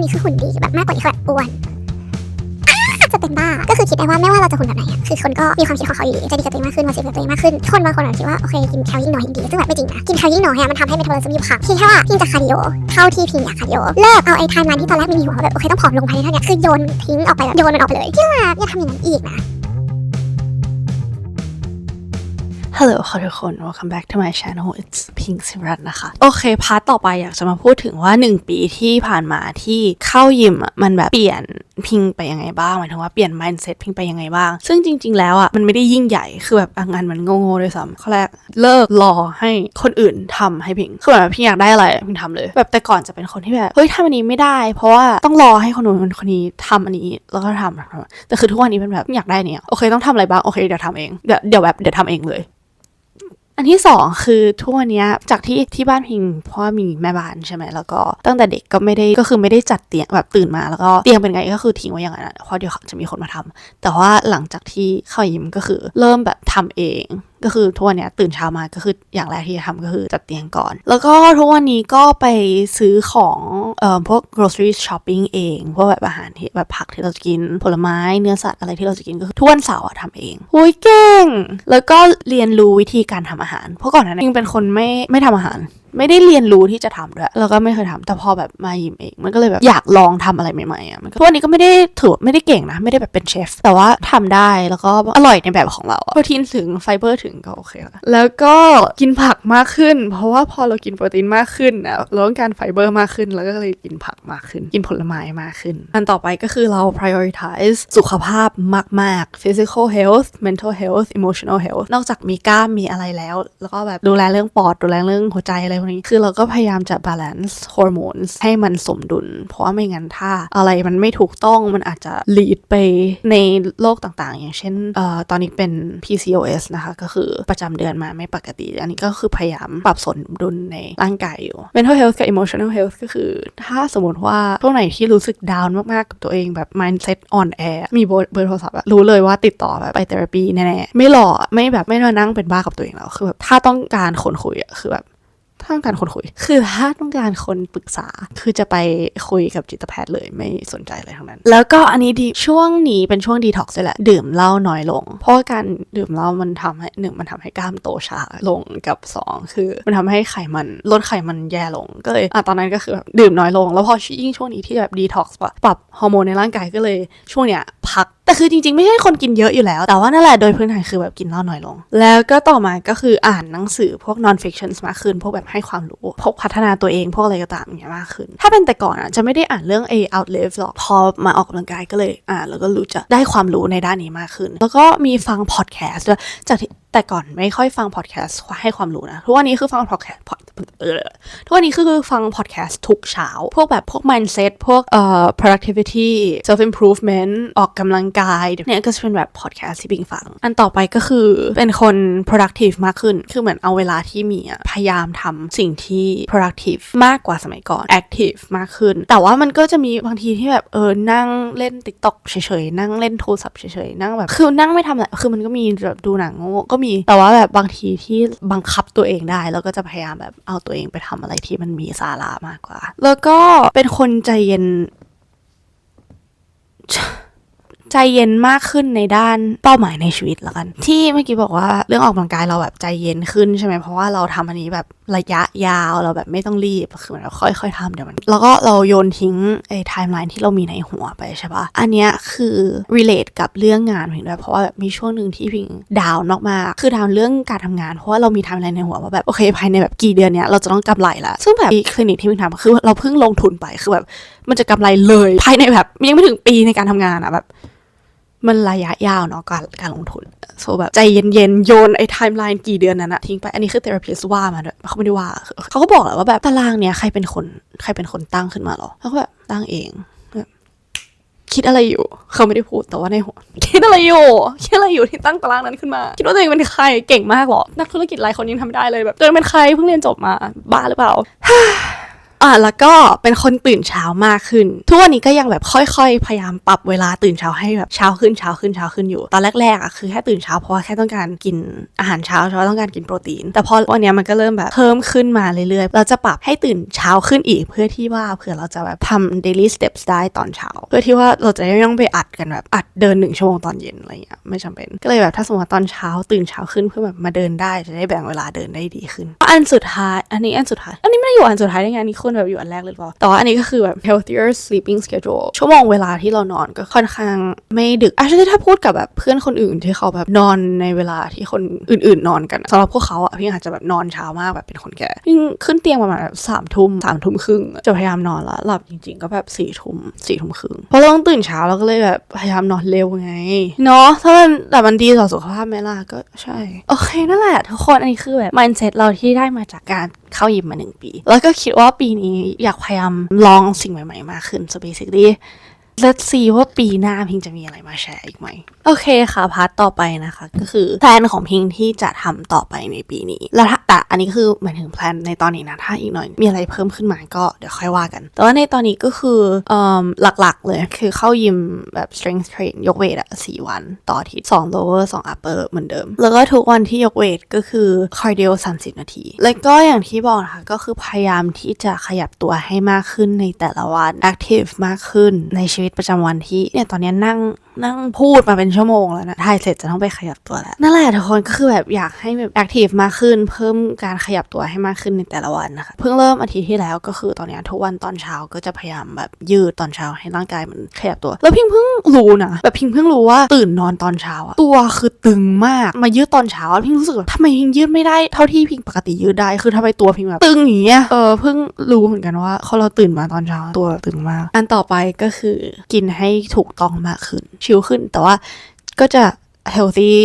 นนี้คือหุ่นดีแบบมากกว่านี้คือแบบอ้วนอาจะเป็นบ้า ก็คือคิดได้ว่าไม่ว่าเราจะหุ่นแบบไหนอะคือคนก็มีความคิดของเขาอยู่ดีจะดีกับตัวเองมากขึ้นมาเสียกับตัวเองมากขึ้นคนบางคนอาจจะคิดว่าโอเคกินแคลยิ่งน้อยยิ่งดีซึ่งแบบไม่จริงนะกินแคลยิ่งน้อยอะมันทำให้เมตาบอลิซึมยู่ค่ะพี่แค่ว่าพี่จะคาร์ดิโอเท่าที่พี่อยากคาร์ดิโอเลิกเอาไอ้ไทม์ไลน์ที่ตอนแรกมีในหัวว่าแบบโอเคต้องผอมลงภายในเท่านี้คือโยนทิ้งออกไปแบบโยนมันออกไปเลยที่รักอย่าทำอย่างนั้นอีกนะ ฮัลโหลค่ะทุกคน welcome back to my channel it's Pink Simran นะคะ โอเค พาร์ทต่อไปอยากจะมาพูดถึงว่า 1 ปีที่ผ่านมาที่เข้ายิมอะมันแบบเปลี่ยนพิงไปยังไงบ้างหมายถึงว่าเปลี่ยน mindset พิงไปยังไงบ้าง ซึ่งจริง ๆ แล้วอะมันไม่ได้ยิ่งใหญ่คือแบบงานมันโง่ๆด้วยซ้ำข้อแรกเลิกรอให้คนอื่นทำให้พิงคือแบบพิงอยากได้อะไรพิงทำเลย แบบแต่ก่อนจะเป็นคนที่แบบเฮ้ยทำอันนี้ไม่ได้ เพราะว่าต้องรอให้คนนู้นคนนี้ทำอันนี้แล้วก็ทำแต่คือทุกวันนี้เป็นแบบอยากได้เนี่ยโอเคต้องทำอะไรบ้างโอเคเดี๋ยวทำเองเดี๋ยวเดี๋ยวแบบเดี๋ยวทำเองเลย อันที่สองคือทุกวันเนี้ยจากที่ที่บ้านพิงเพราะว่ามีแม่บ้านใช่ไหมแล้วก็ตั้งแต่เด็กก็ไม่ได้ก็คือไม่ได้จัดเตียงแบบตื่นมาแล้วก็เตียงเป็นไงก็คือทิ้งไว้อย่างนั้นเพราะเดี๋ยวจะมีคนมาทำแต่ว่าหลังจากที่เข้ายิมก็คือเริ่มแบบทำเอง ก็คือทุกวันเนี้ยตื่นเช้ามาก็คืออย่างแรกที่จะทำก็คือจัดเตียงก่อน แล้วก็ทุกวันนี้ก็ไปซื้อของเอ่อพวก grocery shopping เองพวกแบบอาหารที่แบบผักที่เราจะกินผลไม้เนื้อสัตว์อะไรที่เราจะกินก็คือทุกวันเสาร์อะทำเองหุยเก่ง แล้วก็เรียนรู้วิธีการทำอาหาร เพราะก่อนหนั้านยังเป็นคนไม่ไม่ทำอาหารไม่ได้เรียนรู้ที่จะทำด้วยแล้วก็ไม่เคยทำแต่พอแบบมายิมเองมันก็เลยแบบอยากลองทำอะไรใหม่ๆอะมันทุกวันนี้ก็ไม่ได้ถือว่าไม่ได้เก่งนะ ไม่ได้แบบเป็นเชฟแต่ว่าทำได้แล้วก็อร่อยในแบบของเราโปรตีนถึงไฟเบอร์ถึงก็โอเคละแล้วก็กินผักมากขึ้น เพราะว่าพอเรากินโปรตีนมากขึ้นอะเราต้องการไฟเบอร์มากขึ้น แล้วก็เลยกินผักมากขึ้น กินผลไม้มากขึ้น อันต่อไปก็คือเรา prioritize สุขภาพมาก ๆ physical health mental health emotional health นอกจากมีกล้ามมีอะไรแล้ว แล้วก็แบบดูแลเรื่องปอดดูแลเรื่องหัวใจอะไรพวกนี้ คือเราก็พยายามจะ balance hormones ให้มันสมดุล เพราะว่าไม่งั้นถ้าอะไรมันไม่ถูกต้องมันอาจจะ lead ไปในโรคต่างๆ อย่างเช่นเอ่อตอนนี้เป็น PCOS นะคะก็คือประจำเดือนมาไม่ปกติ อันนี้ก็คือพยายามปรับสนดุลในร่างกายอยู่ mental health กับ emotional health ก็คือ ถ้าสมมติว่าพวกไหนที่รู้สึกดาวน์มาก ๆ กับตัวเองแบบ mindset on air มีเบอร์เบอร์โทรศัพท์รู้เลยว่าติดต่อแบบไปเทอราปีแน่ๆไม่หล่อไม่แบบไม่มานั่งเป็นบ้ากับตัวเองแล้วคือแบบถ้าต้องการคนคุยอะคือแบบ ต้องการคนคุย คือถ้าต้องการคนปรึกษา คือจะไปคุยกับจิตแพทย์เลยไม่สนใจอะไรทั้งนั้น แล้วก็อันนี้ดีช่วงนี้เป็นช่วงดีท็อกซ์เลยแหละ ดื่มเหล้าน้อยลง เพราะว่าการดื่มเหล้ามันทำให้หนึ่งมันทำให้กล้ามโตช้าลงกับสองคือ มันทำให้ไขมันลดไขมันแย่ลงก็เลยอะตอนนั้นก็คือแบบดื่มน้อยลง แล้วพอยิ่งช่วงนี้ที่แบบดีท็อกซ์ปรับฮอร์โมนในร่างกายก็เลยช่วงเนี้ยพัก แต่คือจริงๆ ไม่ใช่คนกินเยอะอยู่แล้ว แต่ว่านั่นแหละโดยพื้นฐานคือแบบกินเหล้าน้อยลง แล้วก็ต่อมาก็คืออ่านหนังสือพวก non fiction มากขึ้น พวกแบบให้ความรู้ พวกพัฒนาตัวเองพวกอะไรก็ตามอย่างเงี้ยมากขึ้น ถ้าเป็นแต่ก่อนอะจะไม่ได้อ่านเรื่อง A outlive หรอก พอมาออกกำลังกายก็เลยอ่านแล้วก็รู้จะได้ความรู้ในด้านนี้มากขึ้น แล้วก็มีฟัง podcast ด้วยจากที่แต่ก่อนไม่ค่อยฟัง podcast ให้ความรู้นะ ทุกวันนี้คือฟัง podcast เออทุกวันนี้คือฟัง podcast ทุกเช้า พวกแบบพวก mindset พวกเอ่อ productivity self improvement ออกกำลังกายเนี่ยก็จะเป็นแบบ podcast ที่บิงฟัง อันต่อไปก็คือเป็นคน productive มากขึ้น คือเหมือนเอาเวลาที่มีพยายามทำสิ่งที่ productive มากกว่าสมัยก่อน active มากขึ้น แต่ว่ามันก็จะมีบางทีที่แบบเออนั่งเล่น TikTok เฉยๆ นั่งเล่นโทรศัพท์เฉยๆ นั่งแบบ คือนั่งไม่ทำอะไรคือมันก็มีแบบดูหนังโง่ก็มี แต่ว่าแบบบางทีที่บังคับตัวเองได้แล้วก็จะพยายามแบบเอาตัวเองไปทำอะไรที่มันมีสาระมากกว่า แล้วก็เป็นคนใจเย็น ใจเย็นมากขึ้นในด้านเป้าหมายในชีวิตละกัน ที่เมื่อกี้บอกว่าเรื่องออกกำลังกายเราแบบใจเย็นขึ้นใช่ไหมเพราะว่าเราทำอันนี้แบบระยะยาวเราแบบไม่ต้องรีบคือเหมือนเราค่อยๆทำเดี๋ยวมัน แล้วก็เราโยนทิ้งไอ้ไทม์ไลน์ที่เรามีในหัวไปใช่ปะอันเนี้ยคือ relate กับเรื่องงานพิงด้วยเพราะว่าแบบมีช่วงหนึ่งที่พิงดาวน์มากคือดาวน์เรื่องการทำงาน เพราะว่าเรามีไทม์ไลน์ในหัวว่าแบบโอเคภายในแบบกี่เดือนเนี้ยเราจะต้องกำไรละซึ่งแบบคลินิกที่พิงทำคือเราเพิ่งลงทุนไปคือแบบมันจะกำไรเลย ภายในแบบยังไม่ถึงปีในการทำงานอะแบบ มันระยะยาวเนาะการการลงทุนโซแบบใจเย็นๆ โยนไอ้ไทม์ไลน์กี่เดือนนั้นอะทิ้งไป อันนี้คือเทอราพิสว่ามาด้วยเขาไม่ได้ว่า เขาก็บอกแหละว่าแบบตารางเนี้ยใครเป็นคนใครเป็นคนตั้งขึ้นมาหรอเขาก็แบบตั้งเองคิดอะไรอยู่ เขาไม่ได้พูดแต่ว่าในหัวคิดอะไรอยู่คิดอะไรอยู่ที่ตั้งตารางนั้นขึ้นมา คิดว่าตัวเองเป็นใครเก่งมากหรอ นักธุรกิจหลายคนยังทำไม่ได้เลยแบบตัวเองเป็นใครเพิ่งเรียนจบมาบ้าหรือเปล่า อะแล้วก็เป็นคนตื่นเช้ามากขึ้น ทุกวันนี้ก็ยังแบบค่อยๆ พยายามปรับเวลาตื่นเช้าให้แบบเช้าขึ้นเช้าขึ้นเช้าขึ้นอยู่ ตอนแรกๆอะคือแค่ตื่นเช้าเพราะว่าแค่ต้องการกินอาหารเช้าเพราะต้องการกินโปรตีน แต่พอวันนี้มันก็เริ่มแบบเพิ่มขึ้นมาเรื่อยๆ เราจะปรับให้ตื่นเช้าขึ้นอีก เพื่อที่ว่าเผื่อเราจะแบบทำ daily steps ได้ตอนเช้า เพื่อที่ว่าเราจะไม่ต้องไปอัดกันแบบอัดเดินหนึ่งชั่วโมงตอนเย็นอะไรเงี้ยไม่จำเป็น ก็เลยแบบถ้าสมมติว่าตอนเช้าตื่นเช้าขึ้นเพื่อแบบมาเดินได้จะได้แบ่งเวลาเดินได้ดีขึ้น อันสุดท้ายอันนี้อันสุดท้ายอันนี้ไม่ได้อยู่อันสุดท้ายได้ไงอันนี้คนแบบอยู่อันแรกเลยหรอเปล่าแต่ว่าอันนี้ก็คือแบบ healthier sleeping schedule ชั่วโมงเวลาที่เรานอนก็ค่อนข้างไม่ดึกอะถ้าพูดกับแบบเพื่อนคนอื่นที่เขาแบบนอนในเวลาที่คนอื่น ๆ นอนกันสำหรับพวกเขาอะพี่อาจจะแบบนอนเช้ามากแบบเป็นคนแก่พี่ขึ้นเตียงประมาณแบบสามทุ่มสามทุ่มครึ่งจะพยายามนอนละหลับจริง ๆ ก็แบบสี่ทุ่มสี่ทุ่มครึ่งเพราะเราต้องตื่นเช้าเราก็เลยแบบพยายามนอนเร็วไงเนาะถ้ามันแต่มันดีต่อสุขภาพไหมล่ะก็ใช่ โอเคนั่นแหละทุกคนอันนี้คือแบบ mindset เราที่ได้มาจากการ เข้ายิมมาหนึ่งปี แล้วก็คิดว่าปีนี้อยากพยายามลองสิ่งใหม่ ๆ มากขึ้น so basically let's see ว่าปีหน้าพิงจะมีอะไรมาแชร์อีกไหมโอเคค่ะพาร์ทต่อไปนะคะ ก็คือแพลนของพิงที่จะทำต่อไปในปีนี้ แล้วแต่อันนี้คือหมายถึงแพลนในตอนนี้นะ ถ้าอีกหน่อยมีอะไรเพิ่มขึ้นมาก็เดี๋ยวค่อยว่ากัน แต่ว่าในตอนนี้ก็คือเอ่อหลักๆ เลยคือเข้ายิมแบบ strength train ยกเวทอะสี่วันต่ออาทิตย์สอง lower สอง upper เหมือนเดิม แล้วก็ทุกวันที่ยกเวทก็คือ cardio 30 นาที แล้วก็อย่างที่บอกนะคะก็คือพยายามที่จะขยับตัวให้มากขึ้นในแต่ละวัน active มากขึ้นในชีวิตประจำวันที่เนี่ยตอนนี้นั่งนั่งพูดมาเป็นชั่วโมงแล้วนะถ่ายเสร็จจะต้องไปขยับตัวแล้ว นั่นแหละทุกคนก็คือแบบอยากให้แบบ active มากขึ้น เพิ่มการขยับตัวให้มากขึ้นในแต่ละวันนะคะ เพิ่งเริ่มอาทิตย์ที่แล้วก็คือตอนนี้ทุกวันตอนเช้าก็จะพยายามแบบยืดตอนเช้าให้ร่างกายมันขยับตัว แล้วพิงเพิ่งรู้นะแบบพิงเพิ่งรู้ว่าตื่นนอนตอนเช้าอะตัวคือตึงมากมายืดตอนเช้าพิงรู้สึกแบบทำไมพิงยืดไม่ได้เท่าที่พิงปกติยืดได้คือทำไมตัวพิงแบบตึงอย่างเงี้ยเออเพิ่งรู้เหมือนกันว่าเขาเราตื่นมาตอนเช้าตัวตึงมาก อันต่อไปก็คือกินให้ถูกต้องมากขึ้นชิลขึ้น แต่ว่าก็จะเฮลตี้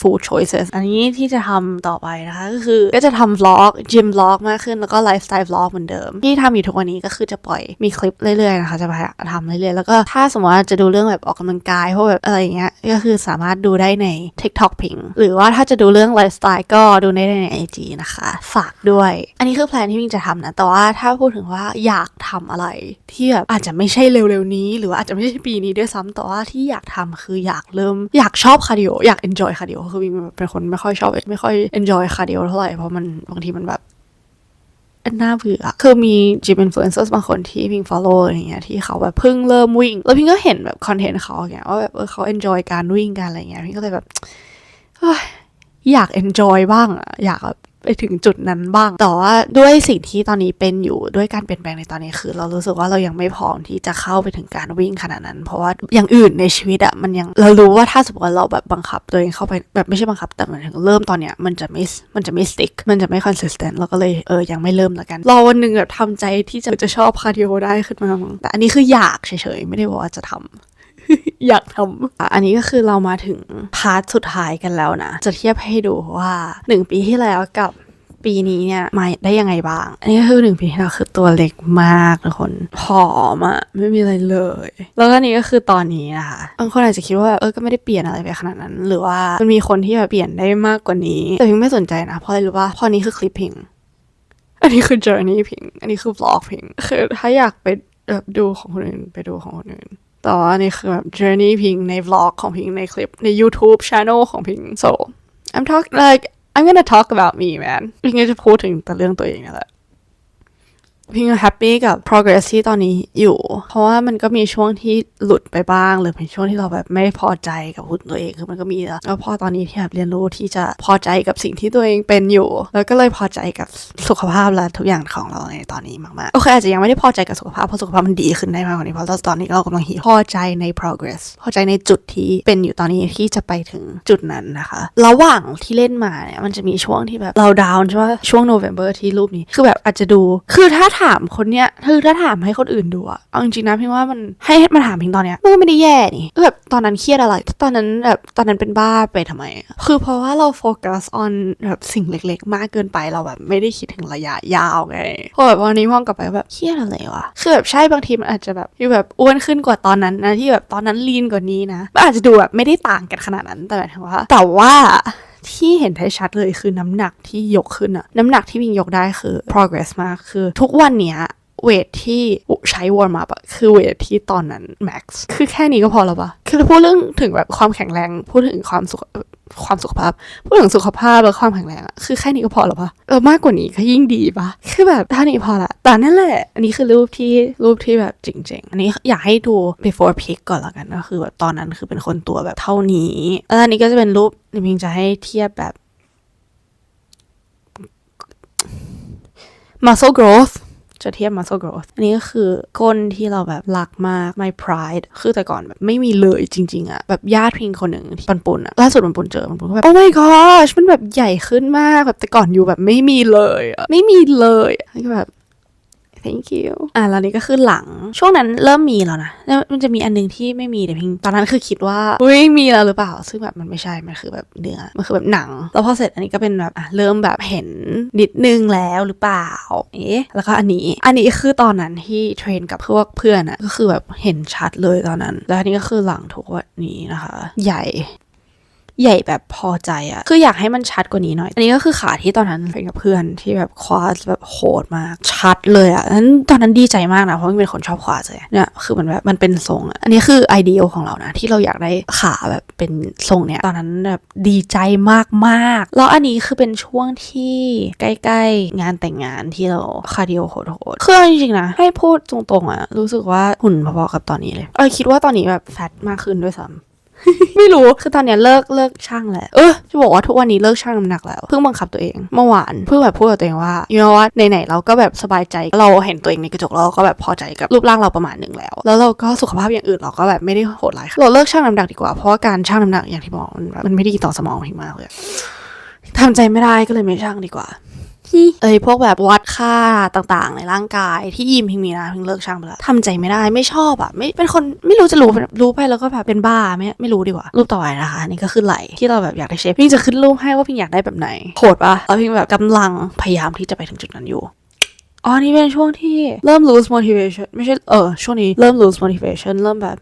food choices อันนี้ที่จะทำต่อไปนะคะ ก็คือก็จะทำ vlog gym vlog มากขึ้นแล้วก็ lifestyle vlog เหมือนเดิม ที่ทำอยู่ทุกวันนี้ก็คือจะปล่อยมีคลิปเรื่อยๆนะคะ จะพยายามทำเรื่อยๆ แล้วก็ถ้าสมมติว่าจะดูเรื่องแบบออกกำลังกายพวกแบบอะไรเงี้ยก็คือสามารถดูได้ใน TikTok พิงหรือว่าถ้าจะดูเรื่อง lifestyle ก็ดูได้ใน IG นะคะ ฝากด้วย อันนี้คือแพลนที่พิงจะทำนะแต่ว่าถ้าพูดถึงว่าอยากทำอะไรที่แบบอาจจะไม่ใช่เร็วๆนี้ หรือว่าอาจจะไม่ใช่ปีนี้ด้วยซ้ำแต่ว่าที่อยากทำคืออยากเริ่มอยากชอบคาร์ดิโออยาก enjoy คาร์ดิโอก็คือพิงเป็นคนไม่ค่อยชอบไม่ค่อย enjoy คาร์ดิโอเท่าไหร่เพราะมันบางทีมันแบบน่าเบื่อคือมีจิมอินฟลูเอนเซอร์บางคนที่พิงฟอลโล่อะไรเงี้ยที่เขาแบบเพิ่งเริ่มวิ่ง แล้วพิงก็เห็นแบบคอนเทนต์เขาอย่างเงี้ยว่าแบบเออเขา enjoy การวิ่งกันอะไรเงี้ยพิงก็เลยแบบอยากเอนจอยบ้างอะอยากแบบ ไปถึงจุดนั้นบ้าง แต่ว่าด้วยสิ่งที่ตอนนี้เป็นอยู่ด้วยการเปลี่ยนแปลงในตอนนี้คือ เรารู้สึกว่าเรายังไม่พร้อมที่จะเข้าไปถึงการวิ่งขนาดนั้น เพราะว่าอย่างอื่นในชีวิตอะมันยังเรารู้ว่าถ้าสมมติว่าเราแบบบังคับตัวเองเข้าไปแบบไม่ใช่บังคับ แต่หมายถึงเริ่มตอนเนี้ยมันจะไม่มันจะไม่ stick มันจะไม่ consistent เราก็เลยเออยังไม่เริ่มละกันรอวันหนึ่งแบบทำใจที่จะจะชอบคาร์ดิโอได้ขึ้นมามั้งแต่อันนี้คืออยากเฉยๆไม่ได้บอกว่าจะทำ อยากทำอันนี้ก็คือเรามาถึงพาร์ทสุดท้ายกันแล้วนะ จะเทียบให้ดูว่าหนึ่งปีที่แล้วกับปีนี้เนี่ยมาได้ยังไงบ้าง อันนี้ก็คือหนึ่งปีที่แล้วคือตัวเล็กมากทุกคนผอมอะไม่มีอะไรเลย แล้วก็นี่ก็คือตอนนี้นะคะบางคนอาจจะคิดว่าแบบเออก็ไม่ได้เปลี่ยนอะไรไปขนาดนั้น หรือว่ามันมีคนที่แบบเปลี่ยนได้มากกว่านี้ แต่พิงไม่สนใจนะเพราะอะไรรู้ป่ะเพราะนี้คือคลิปพิง อันนี้คือ journey พิง อันนี้คือ vlog พิง คือถ้าอยากไปแบบดูของคนอื่นไปดูของคนอื่น แต่ว่าอันนี่คือแบบ journey พิงใน vlog ของพิงในคลิปใน YouTube channel ของพิง so I'm talk like I'm gonna talk about me man พิงจะพูดถึงแต่เรื่องตัวเองนั่นแหละ พิงก็แฮปปี้กับ progress ที่ตอนนี้อยู่ เพราะว่ามันก็มีช่วงที่หลุดไปบ้าง หรือเป็นช่วงที่เราแบบไม่พอใจกับหุ่นตัวเองคือมันก็มีแล้วแล้วพอตอนนี้ที่แบบเรียนรู้ที่จะพอใจกับสิ่งที่ตัวเองเป็นอยู่ แล้วก็เลยพอใจกับสุขภาพและทุกอย่างของเราในตอนนี้มากๆโอเคอาจจะยังไม่ได้พอใจกับสุขภาพเพราะสุขภาพมันดีขึ้นได้มากกว่านี้เพราะตอนนี้เรากำลังพอใจใน progress พอใจในจุดที่เป็นอยู่ตอนนี้ที่จะไปถึงจุดนั้นนะคะระหว่างที่เล่นมาเนี่ยมันจะมีช่วงที่แบบเราดาวน์ใช่ไหมช่วงโนเวม ber ที่รูปนี้คือแบบอาจจะดูคือถ้าถามคนเนี้ยคือถ้าถามให้คนอื่นดูอะเอาจริงๆนะพี่ว่ามันให้มาถามพิงตอนเนี้ยมันก็ไม่ได้แย่นี่แบบตอนนั้นเครียดอะไร ตอนนั้นแบบตอนนั้นเป็นบ้าไปทำไม คือเพราะว่าเราโฟกัส on แบบสิ่งเล็กๆ มากเกินไปเราแบบไม่ได้คิดถึงระยะยาวไงพอแบบวันนี้มองกลับไปแบบเครียดอะไรวะคือแบบใช่บางทีมันอาจจะแบบอยู่แบบอ้วนขึ้นกว่าตอนนั้นนะที่แบบตอนนั้นลีนกว่านี้นะมันอาจจะดูแบบไม่ได้ต่างกันขนาดนั้นแต่หมายถึงว่าแต่ว่า ที่เห็นได้ชัดเลยคือน้ำหนักที่ยกขึ้นอะน้ำหนักที่วิงยกได้คือ progress มากคือ ทุกวันเนี้ยเวทที่ ใช้วอร์มอัพอะคือเวทที่ตอนนั้น max คือแค่นี้ก็พอแล้วปะคือพูดเรื่องถึงแบบความแข็งแรง พูดถึงความสุขความสุขภาพ พูดถึงสุขภาพและความแข็งแรงอะคือแค่นี้ก็พอแล้วปะเออมากกว่านี้ก็ยิ่งดีปะคือแบบท่านี้พอละแต่นั่นแหละ อันนี้คือรูปที่รูปที่แบบจริง ๆ อันนี้อยากให้ดู before pic ก่อนละกันก็คือแบบตอนนั้นคือเป็นคนตัวแบบเท่านี้แล้วอันนี้ก็จะเป็นรูปนิมิงจะให้เทียบแบบ muscle growth จะเทียบ muscle growth อันนี้ก็คือก้นที่เราแบบรักมาก my pride คือแต่ก่อนแบบไม่มีเลยจริง ๆอะแบบญาติพิงคนหนึ่งปันปุนอะล่าสุดปันปุนเจอปันปุนก็แบบ oh my gosh มันแบบใหญ่ขึ้นมากแบบแต่ก่อนอยู่แบบไม่มีเลยอะไม่มีเลยอะก็แบบ thank you อะแล้วนี่ก็คือหลังช่วงนั้นเริ่มมีแล้วนะแล้วมันจะมีอันนึงที่ไม่มีแต่พิงตอนนั้นคือคิดว่าอุ้ยมีแล้วหรือเปล่า ซึ่งแบบมันไม่ใช่มันคือแบบเนื้อมันคือแบบหนัง แล้วพอเสร็จอันนี้ก็เป็นแบบอะเริ่มแบบเห็นนิดนึงแล้วหรือเปล่าเอ๊ะแล้วก็อันนี้อันนี้คือตอนนั้นที่เทรนกับพวกเพื่อนอะก็คือแบบเห็นชัดเลยตอนนั้น แล้วอันนี้ก็คือหลังทุกวันนี้นะคะ ใหญ่ ใหญ่แบบพอใจอะคืออยากให้มันชัดกว่านี้หน่อย อันนี้ก็คือขาที่ตอนนั้นเป็นกับเพื่อนที่แบบคว้าแบบโหดมาก ชัดเลยอะนั้นตอนนั้นดีใจมากนะ เพราะมันเป็นคนชอบคว้าเลยเนี่ยคือมันแบบมันเป็นทรงอะอันนี้คือไอเดียของเรานะ ที่เราอยากได้ขาแบบเป็นทรงเนี้ยตอนนั้นแบบดีใจมากๆ แล้วอันนี้คือเป็นช่วงที่ใกล้ๆ งานแต่งงานที่เราคาร์ดิโอโหดๆคือจริงๆนะให้พูดตรงๆอะรู้สึกว่าหุ่นพอๆกับตอนนี้เลยเออคิดว่าตอนนี้แบบแฟตมากขึ้นด้วยซ้ำ ไม่รู้ คือตอนเนี้ยเลิกเลิกช่างแล้ว เออจะบอกว่าทุกวันนี้เลิกช่างน้ำหนักแล้ว เพิ่งบังคับตัวเอง เมื่อวานเพิ่งแบบพูดกับตัวเองว่าอยูโนว่าไหนๆเราก็แบบสบายใจ เราเห็นตัวเองในกระจกเราก็แบบพอใจกับรูปร่างเราประมาณหนึ่งแล้ว แล้วเราก็สุขภาพอย่างอื่นเราก็แบบไม่ได้โหดร้าย เราเลิกช่างน้ำหนักดีกว่า เพราะว่าการช่างน้ำหนักอย่างที่บอกมันมันไม่ดีต่อสมองพิงมากเลยทำใจไม่ได้ก็เลยไม่ช่างดีกว่า เอ้ยพวกแบบวัดค่าต่างๆ ในร่างกายที่ยิมพิงมีนะพิงเลิกช่างไปแล้วทำใจไม่ได้ไม่ชอบอะไม่เป็นคนไม่รู้จะรู้รู้ไปแล้วก็แบบเป็นบ้าไม่ไม่รู้ดีกว่ารูปต่อไปนะคะนี่ก็คือไหลที่เราแบบอยากได้เชฟพิงจะขึ้นรูปให้ว่าพิงอยากได้แบบไหนโหดปะแล้วพิงแบบกำลังพยายามที่จะไปถึงจุดนั้นอยู่อ๋อนี่เป็นช่วงที่เริ่ม lose motivation ไม่ใช่ เออ ช่วงนี้เริ่ม lose motivation เริ่มแบบ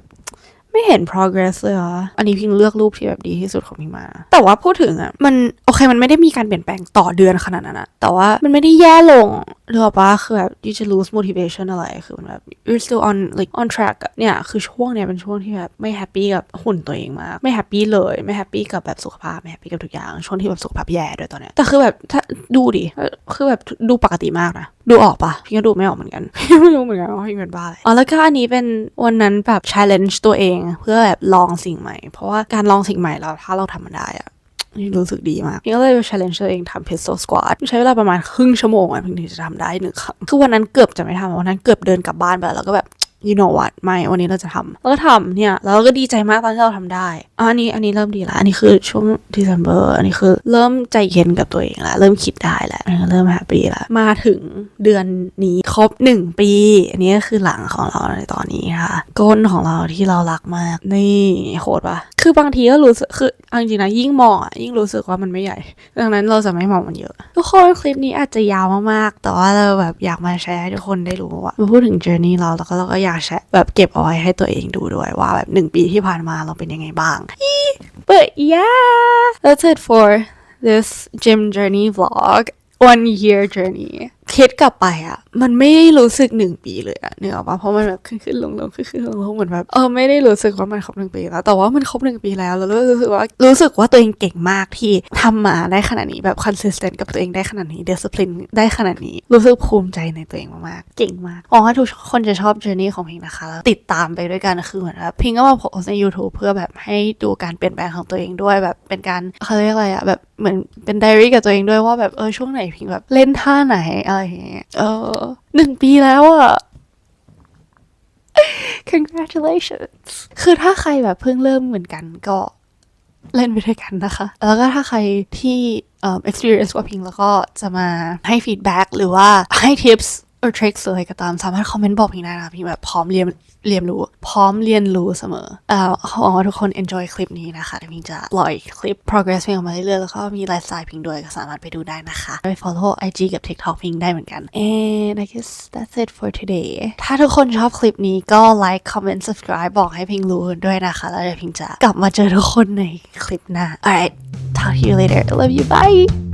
ไม่เห็น progress เลยเหรออันนี้พิงเลือกรูปที่แบบดีที่สุดของพิงมา แต่ว่าพูดถึงอะมันโอเคมันไม่ได้มีการเปลี่ยนแปลงต่อเดือนขนาดนั้นอะแต่ว่ามันไม่ได้แย่ลงหรือปะคือแบบ you just lose motivation อะไร คือมันแบบ you're still on like on track เนี่ย คือช่วงเนี้ยเป็นช่วงที่แบบไม่แฮปปี้กับหุ่นตัวเองมาก ไม่แฮปปี้เลย ไม่แฮปปี้กับแบบสุขภาพ ไม่แฮปปี้กับทุกอย่าง ช่วงที่แบบสุขภาพแย่ด้วยตอนเนี้ย แต่คือแบบถ้าดูดิ คือแบบดูปกติมากนะ ดูออกปะพี่ก็ดูไม่ออกเหมือนกันพี่ไม่รู้เหมือนกันว่าพี่เป็นบ้าอะไรอ๋อแล้วก็อันนี้เป็นวันนั้นแบบ challenge ตัวเอง เพื่อแบบลองสิ่งใหม่ เพราะว่าการลองสิ่งใหม่แล้วถ้าเราทำมันได้อะนี่รู้สึกดีมากพี่ก็เลย challenge ตัวเองทำ pistol squat ใช้เวลาประมาณครึ่งชั่วโมงอะเพิ่งถึงจะทำได้หนึ่งครั้งคือวันนั้นเกือบจะไม่ทำวันนั้นเกือบเดินกลับบ้านไปแล้วแล้วก็แบบ you know what ไม่ วันนี้เราจะทำแล้วก็ทำเนี่ย แล้วเราก็ดีใจมากตอนที่เราทำได้ อันนี้ อันนี้เริ่มดีละ อันนี้คือช่วง December อันนี้คือเริ่มใจเย็นกับตัวเองละ เริ่มคิดได้แล้วเริ่มแฮปปี้ละ มาถึงเดือนนี้ครบหนึ่งปี อันนี้ก็คือหลังของเราในตอนนี้ค่ะ ก้นของเราที่เรารักมาก นี่โหดปะคือบางทีก็รู้สึกคือเอาจริงๆนะยิ่งมองอะยิ่งรู้สึกว่ามันไม่ใหญ่ ดังนั้นเราจะไม่มองมันเยอะ ทุกคนคลิปนี้อาจจะยาวมากๆ แต่ว่าเราแบบอยากมาแชร์ให้ทุกคนได้รู้ว่ามาพูดถึง journey เราแล้วก็เราก็อยากแชร์แบบเก็บเอาไว้ให้ตัวเองดูด้วยว่าแบบหนึ่งปีที่ผ่านมาเราเป็นยังไงบ้าง but yeah that's it for this gym journey vlog one year journey คิดกลับไปอะมันไม่รู้สึกหนึ่งปีเลยอะเนื้ออกปะเพราะมันแบบขึ้นขึ้นลงลงขึ้นขึ้นลงลงเหมือนแบบเออไม่ได้รู้สึกว่ามันครบหนึ่งปีแล้วแต่ว่ามันครบหนึ่งปีแล้วแล้วรู้สึกว่ารู้สึกว่าตัวเองเก่งมากที่ทำมาได้ขนาดนี้แบบ consistent กับตัวเองได้ขนาดนี้ discipline ได้ขนาดนี้ รู้สึกภูมิใจในตัวเองมากๆเก่งมากหวังว่าทุกคนจะชอบ journey ของพิงนะคะแล้วติดตามไปด้วยกันคือเหมือนแบบพิงก็มาโพสใน YouTube เพื่อแบบให้ดูการเปลี่ยนแปลงของตัวเองด้วยแบบเป็นการเขาเรียกอะไรอะแบบเหมือนเป็นไดอารี่กับตัวเองด้วยว่าแบบเออช่วงไหนพิงแบบเล่นท่าไหนอะไรเงี้ยเออหนึ่งปีแล้วอะ congratulations คือถ้าใครแบบเพิ่งเริ่มเหมือนกันก็เล่นไปด้วยกันนะคะ แล้วก็ถ้าใครที่เออ experience กว่าพิงแล้วก็จะมาให้ feedback หรือว่าให้ tips or tricks อะไรก็ตามสามารถคอมเมนต์บอกพิงได้นะพิงแบบพร้อมเรียนเรียนรู้ พร้อมเรียนรู้เสมอเอ่อหวังว่าทุกคน enjoy คลิปนี้นะคะเดี๋ยวพิงจะปล่อยคลิป progress พิงออกมาเรื่อยๆแล้วก็มีไลฟ์สไตล์พิงด้วยก็สามารถไปดูได้นะคะไป follow IG กับ TikTok พิงได้เหมือนกัน and I guess that's it for today ถ้าทุกคนชอบคลิปนี้ก็ like comment subscribe บอกให้พิงรู้ด้วยนะคะ แล้วเดี๋ยวพิงจะกลับมาเจอทุกคนในคลิปหน้า alright talk to you later love you bye